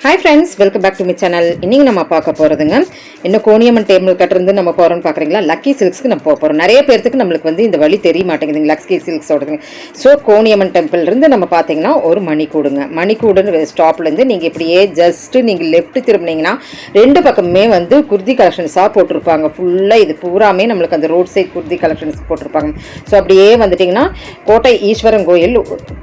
Hi friends welcome back to my channel இன்னைக்கு நம்ம பார்க்க போகிறதுங்க இன்னும் கோணியம்மன் டேபிள் கட்டிருந்து நம்ம போகிறோம்னு பார்க்குறீங்களா? லக்கி சில்க்ஸ்க்கு நம்ம போக போகிறோம் நிறைய பேர்த்துக்கு நம்மளுக்கு வந்து இந்த வழி தெரிய மாட்டேங்குதுங்க லக்கி சில்க்ஸோடதுங்க ஸோ கோணியம்மன் டெம்பிள் இருந்து நம்ம பார்த்தீங்கன்னா ஒரு மணிக்கூடுங்க. மணிக்கூடுன்னு ஸ்டாப்லேருந்து நீங்கள் இப்படியே ஜஸ்ட்டு நீங்கள் லெஃப்ட் திரும்பினீங்கன்னா ரெண்டு பக்கமே வந்து குர்தி கலெக்ஷன்ஸாக போட்டிருப்பாங்க. ஃபுல்லாக இது பூராமே நம்மளுக்கு அந்த ரோட் சைட் குர்தி கலெக்ஷன்ஸ் போட்டிருப்பாங்க. ஸோ அப்படியே வந்துட்டிங்கன்னா கோட்டை ஈஸ்வரன் கோயில்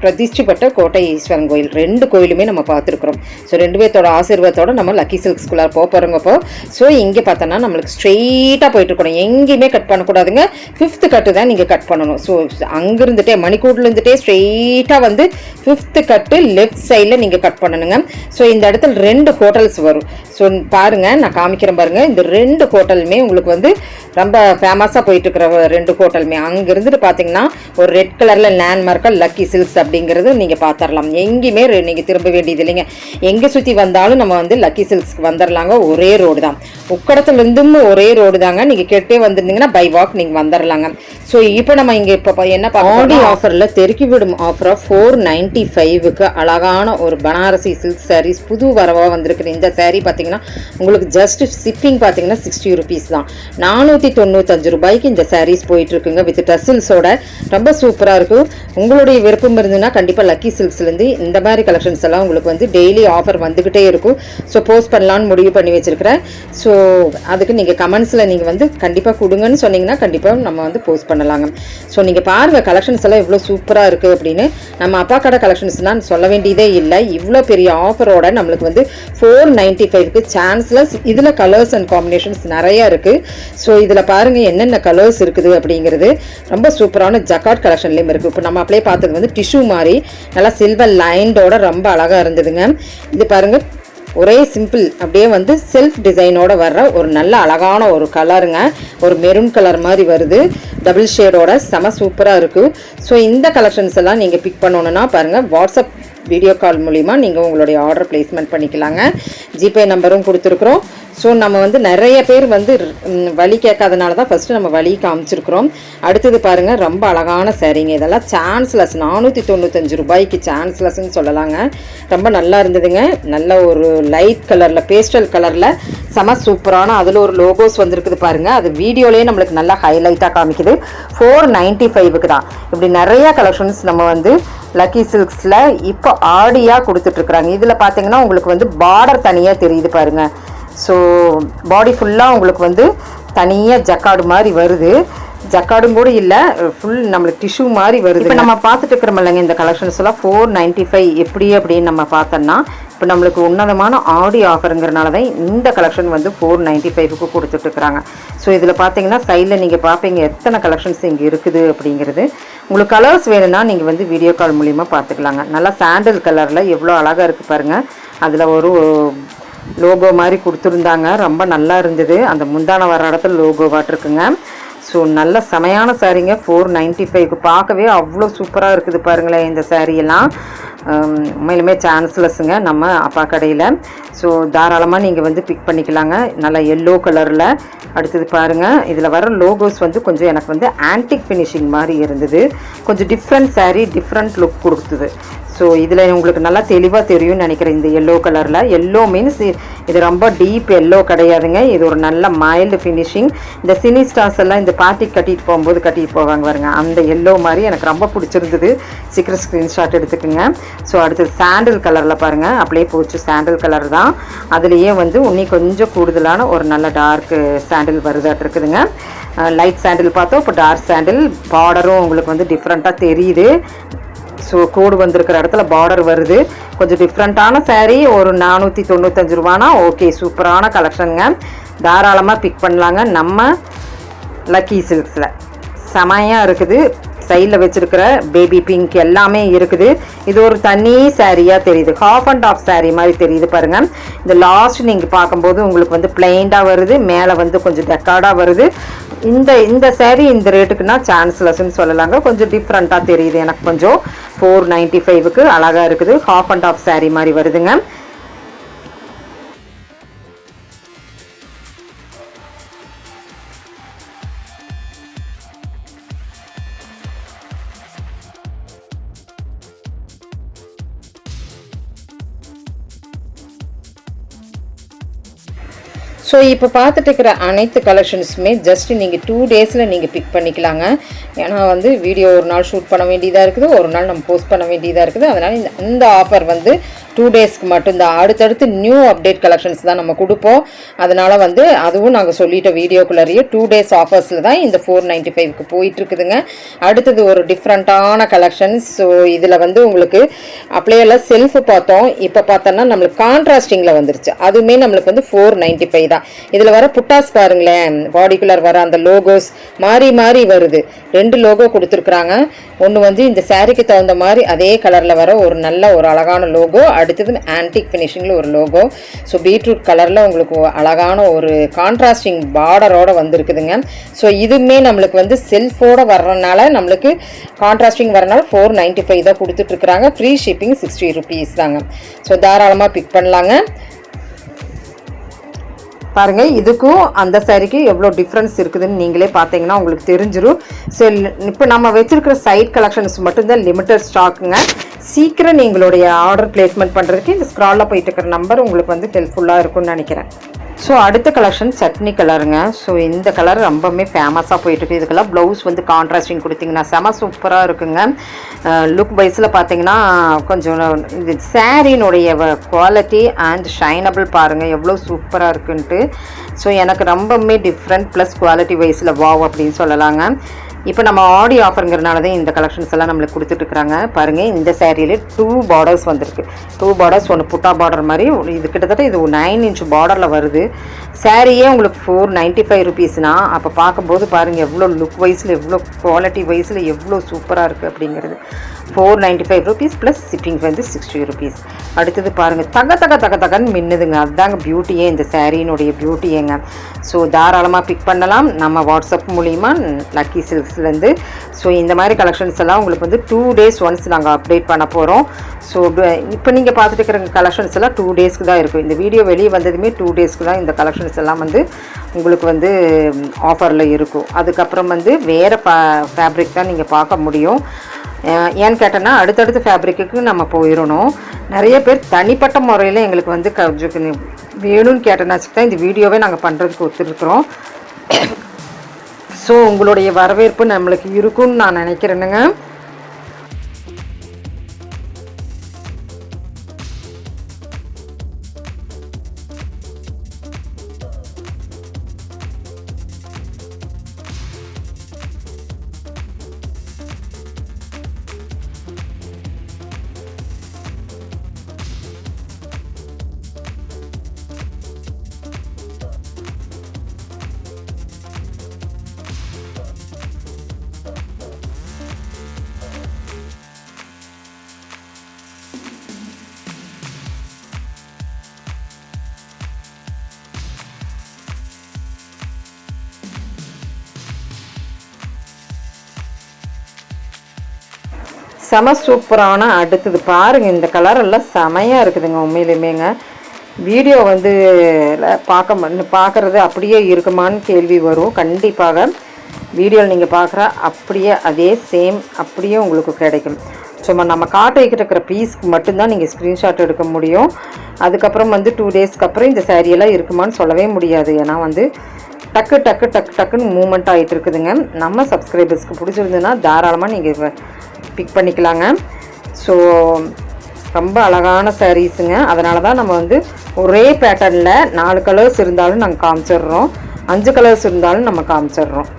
பிரதிஷ்டிப்பட்ட கோட்டை ஈஸ்வரன் கோயில். ரெண்டு கோயிலுமே நம்ம பார்த்துருக்குறோம். ஸோ ரெண்டு பேர்த்தோட ஆசீர்வாதத்தோட நம்ம லக்கி சில்க்ஸ்குள்ளார போக போகிறோங்கப்போ ஸோ இங்கே பார்த்தோன்னா நம்மளுக்கு ஸ்ட்ரெயிட்டாக போயிட்டு இருக்கணும் எங்கேயுமே கட் பண்ணக்கூடாதுங்க ஃபிஃப்த்து கட்டு தான் நீங்கள் கட் பண்ணணும். ஸோ அங்கிருந்துட்டே மணிக்கூட்லேருந்துட்டே ஸ்ட்ரெயிட்டாக வந்து ஃபிஃப்த்து கட்டு லெஃப்ட் சைடில் நீங்கள் கட் பண்ணணுங்க. ஸோ இந்த இடத்துல ரெண்டு ஹோட்டல்ஸ் வரும். ஸோ பாருங்கள் நான் காமிக்கிறேன் பாருங்கள் இந்த ரெண்டு ஹோட்டலுமே உங்களுக்கு வந்து ரொம்ப ஃபேமஸாக போயிட்டு இருக்கிற ரெண்டு ஹோட்டலுமே அங்கே இருந்துட்டு பார்த்தீங்கன்னா ஒரு ரெட் கலரில் லேண்ட்மார்க்காக லக்கி சில்க்ஸ் அப்படிங்கிறது நீங்கள் பார்த்துடலாம் எங்கேயுமே நீங்கள் திரும்ப வேண்டியது இல்லைங்க. எங்கே சுற்றி வந்தாலும் நம்ம வந்து லக்கி சில்க்ஸ்க்கு வந்துடலாங்க ஒரே ரோடு தான். உக்கடத்துலேருந்தும் ஒரே ரோடு தாங்க. நீங்கள் கெட்டே வந்திருந்தீங்கன்னா பை வாக் நீங்கள் வந்துடலாங்க ஸோ இப்போ நம்ம இங்கே இப்போ என்ன ஆடி ஆஃபரில் தெருக்கி விடும் ஆஃபராக ஃபோர் நைன்ட்டி ஃபைவுக்கு அழகான ஒரு பனாரசி சில்க் சாரீஸ் புது வரவாக வந்திருக்குது. இந்த saree பார்த்தீங்கன்னா உங்களுக்கு ஜஸ்ட் ஷிப்பிங் பார்த்தீங்கன்னா சிக்ஸ்டி ருபீஸ் தான். நானூற்றி தொண்ணூத்தஞ்சு ரூபாய்க்கு இந்த சாரீஸ் போயிட்டுருக்குங்க வித் டசில்ஸோட ரொம்ப சூப்பராக இருக்கும். உங்களுடைய விருப்பம் இருந்ததுன்னா கண்டிப்பாக லக்கி சில்க்ஸ்லேருந்து இந்த மாதிரி கலெக்ஷன்ஸ் எல்லாம் உங்களுக்கு வந்து டெய்லி ஆஃபர் வந்துக்கிட்டே இருக்கும். ஸோ போஸ்ட் பண்ணலான்னு முடிவு பண்ணி வச்சிருக்கிறேன். ஸோ அதுக்கு நீங்கள் கமெண்ட்ஸில் நீங்கள் வந்து கண்டிப்பாக கொடுங்கன்னு சொன்னீங்கன்னா கண்டிப்பாக நம்ம வந்து போஸ்ட் பண்ணலாங்க. ஸோ நீங்கள் பாருங்கள் கலெக்ஷன்ஸ் எல்லாம் எவ்வளோ சூப்பராக இருக்குது அப்படின்னு. நம்ம அப்பா கடை கலெக்ஷன்ஸ்னால் சொல்ல வேண்டியதே இல்லை. இவ்வளோ பெரிய ஆஃபரோட நம்மளுக்கு வந்து ஃபோர் நைன்ட்டி ஃபைவ்க்கு சான்ஸில் இதில் கலர்ஸ் அண்ட் காம்பினேஷன்ஸ் நிறையா இருக்குது ஸோ இதில் பாருங்கள் என்னென்ன கலர்ஸ் இருக்குது அப்படிங்கிறது. ரொம்ப சூப்பரான ஜக்காட் கலெக்ஷன்லேயும் இருக்குது இப்போ நம்ம அப்படியே பார்த்தது வந்து டிஷ்யூ மாதிரி நல்லா சில்வர் லைண்டோட ரொம்ப அழகாக இருந்ததுங்க. இது பாருங்கள் ஒரே சிம்பிள் அப்படியே வந்து செல்ஃப் டிசைனோட வர்ற ஒரு நல்ல அழகான ஒரு கலருங்க ஒரு மெரூன் கலர் மாதிரி வருது. டபுள் ஷேடோட செம சூப்பராக இருக்குது ஸோ இந்த கலெக்ஷன்ஸ் எல்லாம் நீங்கள் பிக் பண்ணணுன்னா பாருங்கள் வாட்ஸ்அப் வீடியோ கால் மூலிமா நீங்கள் உங்களுடைய ஆர்டர் பிளேஸ்மெண்ட் பண்ணிக்கலாங்க. ஜிபே நம்பரும் கொடுத்துருக்குறோம். ஸோ நம்ம வந்து நிறைய பேர் வந்து வழி கேட்காதனால தான் ஃபஸ்ட்டு நம்ம வழி காமிச்சிருக்கிறோம். அடுத்தது பாருங்கள் ரொம்ப அழகான சாரீங்க. இதெல்லாம் சான்ஸ்லெஸ் நானூற்றி தொண்ணூத்தஞ்சு ரூபாய்க்கு சான்ஸ்லஸ்ன்னு சொல்லலாங்க. ரொம்ப நல்லா இருந்ததுங்க. நல்ல ஒரு லைட் கலரில் பேஸ்டல் கலரில் செம சூப்பரான அதில் ஒரு லோகோஸ் வந்திருக்குது பாருங்கள் அது வீடியோலேயே நம்மளுக்கு நல்லா ஹைலைட்டாக காமிக்குது. ஃபோர் நைன்ட்டி ஃபைவுக்கு தான். இப்படி நிறைய கலெக்ஷன்ஸ் நம்ம வந்து லக்கி சில்க்ஸில் இப்போ ஆடியாக கொடுத்துட்ருக்குறாங்க இதில் பார்த்தீங்கன்னா உங்களுக்கு வந்து பார்டர் தனியாக தெரியுது பாருங்கள் ஸோ பாடி ஃபுல்லாக உங்களுக்கு வந்து தனியாக ஜக்காடு மாதிரி வருது. ஜக்காடும் கூட இல்லை ஃபுல் நம்மளுக்கு டிஷ்யூ மாதிரி வருது இப்போ நம்ம பார்த்துட்டு இருக்கிறோம் இல்லைங்க இந்த கலெக்ஷன்ஸ் எல்லாம் ஃபோர் நைன்ட்டி ஃபைவ் எப்படி அப்படின்னு நம்ம பார்த்தோம்னா இப்போ நம்மளுக்கு உன்னதமான ஆடி ஆஃபருங்கிறனால தான் இந்த கலெக்ஷன் வந்து ஃபோர் நைன்ட்டி ஃபைவுக்கு கொடுத்துட்ருக்குறாங்க ஸோ இதில் பார்த்தீங்கன்னா சைடில் நீங்கள் பார்ப்பீங்க எத்தனை கலெக்ஷன்ஸ் இங்கே இருக்குது அப்படிங்கிறது. உங்களுக்கு கலர்ஸ் வேணும்னா நீங்கள் வந்து வீடியோ கால் மூலிமா பார்த்துக்கலாங்க. நல்லா சாண்டில் கலரில் எவ்வளோ அழகாக இருக்குது பாருங்கள் அதில் ஒரு லோகோ மாதிரி கொடுத்துருந்தாங்க. ரொம்ப நல்லா இருந்தது. அந்த முந்தான வர இடத்துல லோகோ இருக்குங்க ஸோ நல்ல செமையான சாரீங்க ஃபோர் நைன்ட்டி ஃபைவ்க்கு பார்க்கவே அவ்வளோ சூப்பராக இருக்குது பாருங்களேன் இந்த சாரியெல்லாம் உண்மையிலுமே சான்ஸ்லெஸ்ஸுங்க நம்ம அப்பா கடையில். ஸோ தாராளமாக நீங்கள் வந்து பிக் பண்ணிக்கலாங்க. நல்லா எல்லோ கலரில் அடுத்தது பாருங்கள் இதில் வர லோகோஸ் வந்து கொஞ்சம் எனக்கு வந்து ஆன்டிக் ஃபினிஷிங் மாதிரி இருந்தது. கொஞ்சம் டிஃப்ரெண்ட் சாரீ டிஃப்ரெண்ட் லுக் கொடுத்தது. ஸோ இதில் உங்களுக்கு நல்லா தெளிவாக தெரியும்னு நினைக்கிறேன். இந்த எல்லோ கலரில் எல்லோ மீன்ஸ் இது ரொம்ப டீப் எல்லோ கிடையாதுங்க. இது ஒரு நல்ல மைல்டு ஃபினிஷிங் இந்த சினி ஸ்டார்ஸ் எல்லாம் இந்த பார்ட்டிக்கு கட்டிட்டு போகும்போது கட்டிட்டு போவாங்க பாருங்க. அந்த எல்லோ மாதிரி எனக்கு ரொம்ப பிடிச்சிருந்தது. சீக்கிரம் ஸ்க்ரீன்ஷாட் எடுத்துக்கோங்க. ஸோ அடுத்தது சாண்டில் கலரில் பாருங்கள் அப்படியே போச்சு. சாண்டில் கலர் தான். அதுலேயே வந்து இன்னி கொஞ்சம் கூடுதலான ஒரு நல்ல டார்க் சாண்டில் வருதாட்டு இருக்குதுங்க. லைட் சாண்டில் பார்த்தோம். இப்போ டார்க் சாண்டில் பார்டரும் உங்களுக்கு வந்து டிஃப்ரெண்ட்டாக தெரியுது. ஸோ கோடு வந்திருக்கிற இடத்துல பார்டர் வருது. கொஞ்சம் டிஃப்ரெண்ட்டான சேரீ ஒரு நானூற்றி தொண்ணூத்தஞ்சு ரூபானா? ஓகே சூப்பரான கலெக்ஷனுங்க தாராளமாக பிக் பண்ணலாங்க. நம்ம லக்கி சில்க்ஸில் செமையாக இருக்குது. சைடில் வச்சுருக்கிற பேபி பிங்க் எல்லாமே இருக்குது. இது ஒரு தனி சாரியாக தெரியுது. ஹாஃப் அண்ட் ஆஃப் சேரீ மாதிரி தெரியுது பாருங்கள் இந்த லாஸ்ட் நீங்கள் பார்க்கும்போது உங்களுக்கு வந்து பிளெயின்டாக வருது. மேலே வந்து கொஞ்சம் டெக்கார்டாக வருது. இந்த இந்த சேரீ இந்த ரேட்டுக்குன்னா சான்ஸ்லெஸ்ன்னு சொல்லலாங்க. கொஞ்சம் டிஃப்ரெண்ட்டாக தெரியுது எனக்கு கொஞ்சம். ஃபோர் நைன்ட்டி ஃபைவுக்கு அழகாக இருக்குது. ஹாஃப் அண்ட் ஆஃப் சேரீ மாதிரி வருதுங்க. ஸோ இப்போ பார்த்துட்டு இருக்கிற அனைத்து கலெக்ஷன்ஸுமே ஜஸ்ட் நீங்கள் டூ டேஸில் நீங்கள் பிக் பண்ணிக்கலாங்க. ஏன்னா வந்து வீடியோ ஒரு நாள் ஷூட் பண்ண வேண்டியதாக இருக்குது ஒரு நாள் நம்ம போஸ்ட் பண்ண வேண்டியதாக இருக்குது. அதனால் இந்த இந்த ஆஃபர் வந்து டூ டேஸ்க்கு மட்டும்தான் அடுத்தடுத்து நியூ அப்டேட் கலெக்ஷன்ஸ் தான் நம்ம கொடுப்போம். அதனால் வந்து அதுவும் நாங்கள் சொல்லிட்ட வீடியோக்குள்ளேயே டூ டேஸ் ஆஃபர்ஸில் தான் இந்த ஃபோர் நைன்ட்டி ஃபைவ்க்கு போயிட்டுருக்குதுங்க. அடுத்தது ஒரு டிஃப்ரெண்ட்டான கலெக்ஷன்ஸ் ஸோ இதில் வந்து உங்களுக்கு அப்படியெல்லாம் செல்ஃபு பார்த்தோம். இப்போ பார்த்தோன்னா நம்மளுக்கு கான்ட்ராஸ்டிங்கில் வந்துருச்சு. அதுவுமே நம்மளுக்கு வந்து ஃபோர் நைன்ட்டி ஃபைவ் தான். இதில் வர புட்டாஸ் பாருங்களேன். பாடிக்குலர் வர அந்த லோகோஸ் மாறி மாறி வருது. ரெண்டு லோகோ கொடுத்துருக்குறாங்க. ஒன்று வந்து இந்த சாரீக்கு தகுந்த மாதிரி அதே கலரில் வர ஒரு நல்ல ஒரு அழகான லோகோ அடுத்தது ஆன்டிக் ஃபினிஷிங்கில் ஒரு லோகோ ஸோ பீட்ரூட் கலரில் உங்களுக்கு அழகான ஒரு கான்ட்ராஸ்டிங் பார்டரோடு வந்திருக்குதுங்க. ஸோ இதுவுமே நம்மளுக்கு வந்து செல்ஃபோட வர்றதுனால நம்மளுக்கு கான்ட்ராஸ்டிங் வரனால ஃபோர் நைன்ட்டி ஃபைவ் தான் கொடுத்துட்ருக்குறாங்க. ஃப்ரீ ஷிப்பிங் சிக்ஸ்டி ருபீஸ் தாங்க. ஸோ தாராளமாக பிக் பண்ணலாங்க. பாருங்க இதுக்கும் அந்த சாரிக்கும் எவ்வளோ டிஃப்ரென்ஸ் இருக்குதுன்னு நீங்களே பார்த்தீங்கன்னா உங்களுக்கு தெரிஞ்சிடும் ஸோ இப்போ நம்ம வச்சிருக்கிற சைட் கலெக்ஷன்ஸ் மட்டும்தான் லிமிட்டட் ஸ்டாக்குங்க சீக்கிரம் நீங்களுடைய ஆர்டர் பிளேஸ்மெண்ட் பண்ணுறதுக்கு இந்த ஸ்க்ராலில் போயிட்டு இருக்கிற நம்பர் உங்களுக்கு வந்து ஹெல்ப்ஃபுல்லாக இருக்கும்னு நினைக்கிறேன். ஸோ அடுத்த கலெக்ஷன் சட்னி கலருங்க ஸோ இந்த கலர் ரொம்பவுமே ஃபேமஸாக போயிட்டுருக்கு இதுக்கெல்லாம் ப்ளவுஸ் வந்து கான்ட்ராஸ்டிங் கொடுத்தீங்கன்னா செம சூப்பராக இருக்குங்க. லுக் வைஸில் பார்த்தீங்கன்னா கொஞ்சம் இது சாரீனுடைய குவாலிட்டி அண்ட் ஷைனபிள் பாருங்கள் எவ்வளோ சூப்பராக இருக்குன்ட்டு. ஸோ எனக்கு ரொம்பவுமே டிஃப்ரெண்ட் ப்ளஸ் குவாலிட்டி வைஸில் வாவ் அப்படின்னு சொல்லலாங்க. இப்போ நம்ம ஆடி ஆஃபருங்கிறனால தான் இந்த கலெக்ஷன்ஸ் எல்லாம் நம்மளுக்கு கொடுத்துட்ருக்குறாங்க பாருங்கள் இந்த சேரீல டூ பார்டர்ஸ் வந்திருக்கு. டூ பார்டர்ஸ் ஒன்று புட்டா பார்டர் மாதிரி இது கிட்டத்தட்ட இது நைன் இன்ச் பார்டரில் வருது. சேரீயே உங்களுக்கு ஃபோர் நைன்ட்டி ஃபைவ் ருபீஸ்னா அப்போ பார்க்கும்போது பாருங்கள் எவ்வளோ லுக் வைஸில் எவ்வளோ குவாலிட்டி வைஸில் எவ்வளோ சூப்பராக இருக்குது அப்படிங்கிறது. Four ninety five rupees plus shipping வந்து சிக்ஸ்டி ருபீஸ் அடுத்தது பாருங்கள் தக தக தக தகன்னு மின்னுதுங்க. அதுதாங்க பியூட்டியே இந்த சாரீனுடைய பியூட்டியேங்க ஸோ தாராளமாக பிக் பண்ணலாம். நம்ம வாட்ஸ்அப் மூலிமா லக்கி சில்க்ஸ்லேருந்து ஸோ இந்த மாதிரி கலெக்ஷன்ஸ் எல்லாம் உங்களுக்கு வந்து டூ டேஸ் ஒன்ஸ் நாங்கள் அப்டேட் பண்ண போகிறோம் ஸோ இப்போ நீங்கள் பார்த்துட்டு இருக்கிற கலெக்ஷன்ஸ் எல்லாம் டூ டேஸ்க்கு தான் இருக்கும். இந்த வீடியோ வெளியே வந்ததுமே டூ டேஸ்க்கு தான் இந்த கலெக்ஷன்ஸ் எல்லாம் வந்து உங்களுக்கு வந்து ஆஃபரில் இருக்கும். அதுக்கப்புறம் வந்து வேறு ஃபேப்ரிக் தான் நீங்கள் பார்க்க முடியும். ஏன்னு கேட்டோன்னா அடுத்தடுத்த ஃபேப்ரிக்கு நம்ம போயிடணும். நிறைய பேர் தனிப்பட்ட முறையில் எங்களுக்கு வந்து க வேணும்னு கேட்டனாச்சுக்கு தான் இந்த வீடியோவே நாங்கள் பண்ணுறதுக்கு ஒத்துருக்குறோம். ஸோ உங்களுடைய வரவேற்பு நம்மளுக்கு இருக்கும்னு நான் நினைக்கிறேனுங்க. செம சூப்பரான அடுத்தது பாருங்கள் இந்த கலர் எல்லாம் செமையாக இருக்குதுங்க உண்மையிலுமேங்க. வீடியோ வந்து பார்க்க பார்க்குறது அப்படியே இருக்குமான்னு கேள்வி வரும். கண்டிப்பாக வீடியோவில் நீங்கள் பார்க்குற அப்படியே அதே சேம் அப்படியே உங்களுக்கு கிடைக்கும். சும்மா நம்ம காட்டிக்கிட்டு இருக்கிற பீஸ்க்கு மட்டும்தான் நீங்கள் ஸ்க்ரீன்ஷாட் எடுக்க முடியும். அதுக்கப்புறம் வந்து டூ டேஸ்க்கு அப்புறம் இந்த சேரீயெல்லாம் இருக்குமான்னு சொல்லவே முடியாது. ஏன்னா வந்து டக்கு டக்கு டக்கு டக்குன்னு மூமெண்ட் ஆகிட்டு இருக்குதுங்க. நம்ம சப்ஸ்கிரைபர்ஸ்க்கு பிடிச்சிருந்துன்னா தாராளமாக நீங்கள் பிக் பண்ணிக்கலாங்க. ஸோ ரொம்ப அழகான சாரீஸுங்க அதனால தான் நம்ம வந்து ஒரே பேட்டர்னில் நாலு கலர்ஸ் இருந்தாலும் நாங்கள் காமிச்சிடுறோம். அஞ்சு கலர்ஸ் இருந்தாலும் நம்ம காமிச்சிடுறோம்.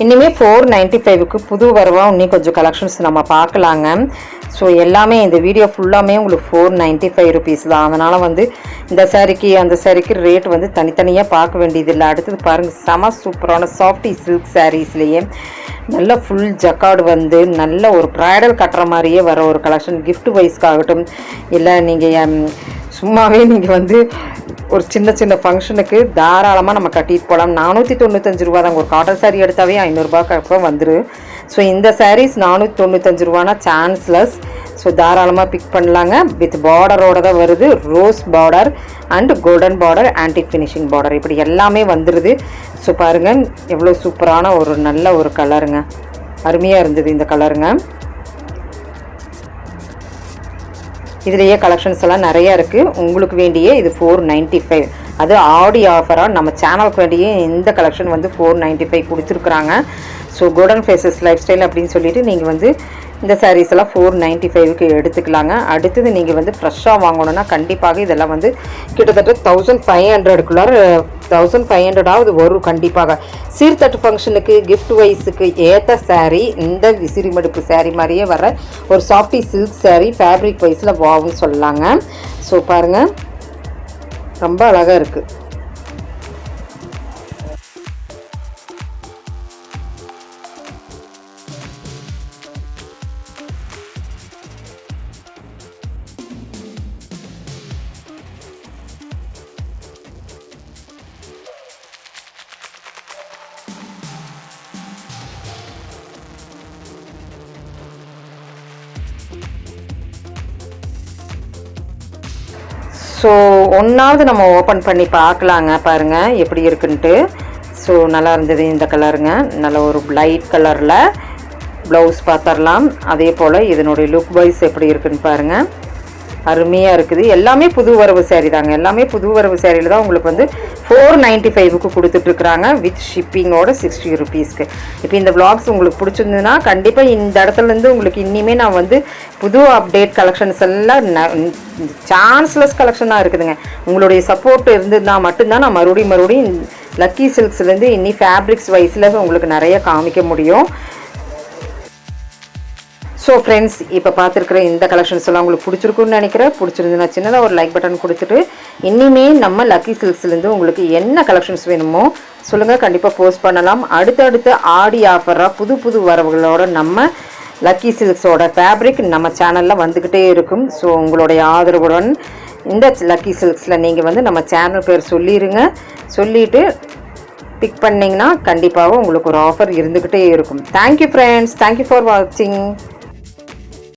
இனிமே ஃபோர் நைன்ட்டி ஃபைவுக்கு புது வரவாக இன்னும் கொஞ்சம் கலெக்ஷன்ஸ் நம்ம பார்க்கலாங்க. ஸோ எல்லாமே இந்த வீடியோ ஃபுல்லாமே உங்களுக்கு ஃபோர் நைன்ட்டி ஃபைவ் ருபீஸ் தான். அதனால் வந்து இந்த சாரிக்கு அந்த சாரிக்கு ரேட் வந்து தனித்தனியாக பார்க்க வேண்டியதில்லை. அடுத்தது பாருங்கள் செம சூப்பரான சாஃப்டி சில்க் சாரீஸ்லேயே நல்ல ஃபுல் ஜக்கார்டு வந்து நல்ல ஒரு ப்ரைடல் கட்டுற மாதிரியே வர ஒரு கலெக்ஷன் கிஃப்ட் வைஸ்க்காகட்டும் இல்லை நீங்கள் சும்மாவே நீங்கள் வந்து ஒரு சின்ன சின்ன ஃபங்க்ஷனுக்கு தாராளமாக நம்ம கட்டிட்டு போகலாம் நானூற்றி தொண்ணூத்தஞ்சு ரூபா தாங்க ஒரு காட்டன் சாரீ எடுத்தாவே ஐநூறுரூபாக்கு அப்புறம் வந்துடும் ஸோ இந்த சாரீஸ் நானூற்றி தொண்ணூத்தஞ்சு ரூபானா சான்ஸ்லெஸ் ஸோ தாராளமாக பிக் பண்ணலாங்க. வித் பார்டரோட தான் வருது. Rose border and golden border antique finishing border இப்படி எல்லாமே வந்துடுது ஸோ பாருங்கள் எவ்வளோ சூப்பரான ஒரு நல்ல ஒரு கலருங்க அருமையாக இருந்தது இந்த கலருங்க இதுலேயே கலெக்ஷன்ஸ் எல்லாம் நிறைய இருக்குது உங்களுக்கு வேண்டிய இது ஃபோர் நைன்ட்டி ஃபைவ் அது ஆடி ஆஃபராக நம்ம சேனலுக்கு வேண்டிய இந்த கலெக்ஷன் வந்து ஃபோர் நைன்ட்டி ஃபைவ் கொடுத்துருக்குறாங்க. So golden faces lifestyle அப்படின்னு சொல்லிட்டு நீங்கள் வந்து இந்த சாரீஸ் எல்லாம் ஃபோர் நைன்ட்டி ஃபைவ்க்கு எடுத்துக்கலாங்க. அடுத்தது நீங்கள் வந்து ஃப்ரெஷ்ஷாக வாங்கணுன்னா கண்டிப்பாக இதெல்லாம் வந்து கிட்டத்தட்ட தௌசண்ட் ஃபைவ் ஹண்ட்ரடுக்குள்ளார தௌசண்ட் ஃபைவ் ஹண்ட்ரடாவது வரும் கண்டிப்பாக. சீர்தட்டு ஃபங்க்ஷனுக்கு கிஃப்ட் வைஸுக்கு ஏற்ற சாரீ இந்த விசிறி மடுப்பு saree மாதிரியே வர ஒரு சாஃப்டி சில்க் சாரீ ஃபேப்ரிக் வைஸில் வாவுன்னு சொல்லலாங்க ஸோ பாருங்கள் ரொம்ப அழகாக இருக்குது ஒன்றாவது நம்ம ஓப்பன் பண்ணி பார்க்கலாங்க பாருங்கள் எப்படி இருக்குன்ட்டு. ஸோ நல்லா இருந்தது இந்த கலருங்க நல்ல ஒரு லைட் கலரில் ப்ளவுஸ் பார்த்துடலாம் அதே போல் இதனுடைய லுக் வைஸ் எப்படி இருக்குன்னு பாருங்கள் அருமையாக இருக்குது. எல்லாமே புது வரவு சேரீ தாங்க. எல்லாமே புது வரவு சேரீல தான் உங்களுக்கு வந்து ஃபோர் நைன்ட்டி ஃபைவுக்கு கொடுத்துட்ருக்குறாங்க வித் ஷிப்பிங்கோட சிக்ஸ்டி ருபீஸ்க்கு இப்போ இந்த vlogs உங்களுக்கு பிடிச்சிருந்ததுன்னா கண்டிப்பாக இந்த இடத்துலேருந்து உங்களுக்கு இனிமேல் நான் வந்து புது அப்டேட் கலெக்ஷன்ஸ் எல்லாம் சான்ஸ்லெஸ் கலெக்ஷனாக இருக்குதுங்க. உங்களுடைய சப்போர்ட் இருந்ததுன்னா மட்டும்தான் நான் மறுபடியும் மறுபடியும் லக்கி சில்க்ஸ்லேருந்து இன்னி ஃபேப்ரிக்ஸ் வைஸில் உங்களுக்கு நிறைய காமிக்க முடியும். ஸோ ஃப்ரெண்ட்ஸ் இப்போ பார்த்துருக்குற இந்த கலெக்ஷன்ஸ் எல்லாம் உங்களுக்கு பிடிச்சிருக்குன்னு நினைக்கிறேன். பிடிச்சிருந்துன்னா சின்னதாக ஒரு லைக் பட்டன் கொடுத்துட்டு இனிமே நம்ம லக்கி சில்க்ஸ்லேருந்து உங்களுக்கு என்ன கலெக்ஷன்ஸ் வேணுமோ சொல்லுங்கள் கண்டிப்பாக போஸ்ட் பண்ணலாம். அடுத்தடுத்த ஆடி ஆஃபராக புது புது வரவுகளோட நம்ம லக்கி சில்க்ஸோட ஃபேப்ரிக் நம்ம சேனலில் வந்துக்கிட்டே இருக்கும். ஸோ உங்களுடைய ஆதரவுடன் இந்த லக்கி சில்க்ஸில் நீங்கள் வந்து நம்ம சேனல் பேர் சொல்லிடுங்க சொல்லிவிட்டு பிக் பண்ணிங்கன்னா கண்டிப்பாக உங்களுக்கு ஒரு ஆஃபர் இருந்துக்கிட்டே இருக்கும். தேங்க்யூ ஃப்ரெண்ட்ஸ் தேங்க்யூ ஃபார் வாட்சிங்